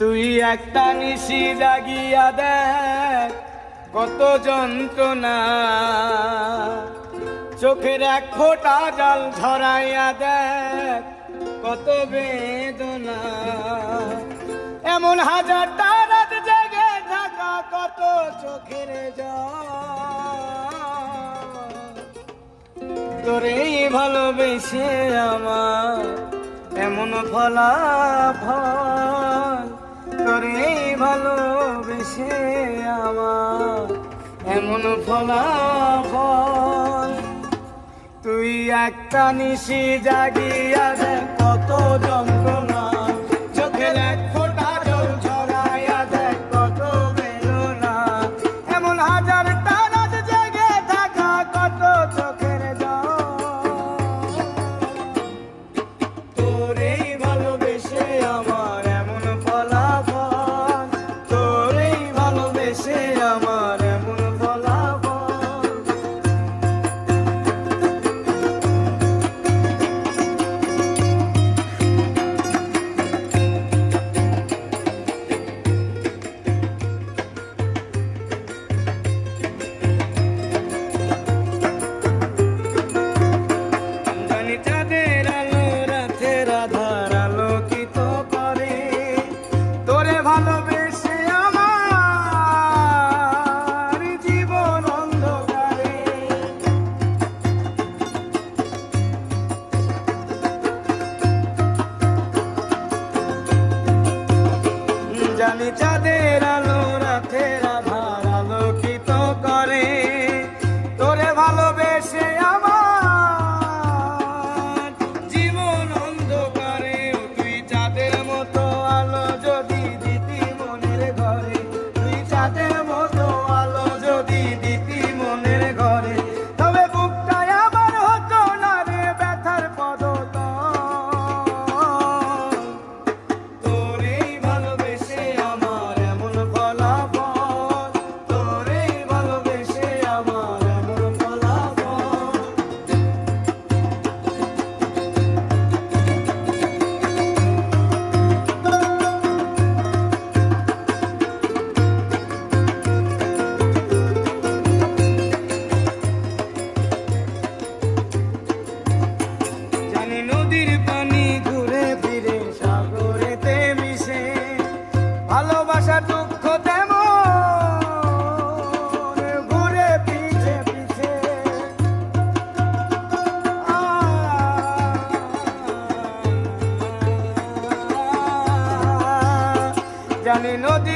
তুই একটা নিশি জাগিয়া দেখ, কত যন্ত্রণা। চোখের এক ফোঁটা জল ঝরাইয়া দেখ, কত বেদনা। এমন হাজারটা রাত জেগে থাকা কত চোখের তোরেই ভালোবেসে আমার এমন ফলাফল। তোরেই ভালোবেসে আমার এমন ফলাফল। তুই একটা নিশি জাগিয়া কত যন্ত্রণা। চোখের এক আমার জানি চাঁদের আলো রাতের জানি নদীর পানি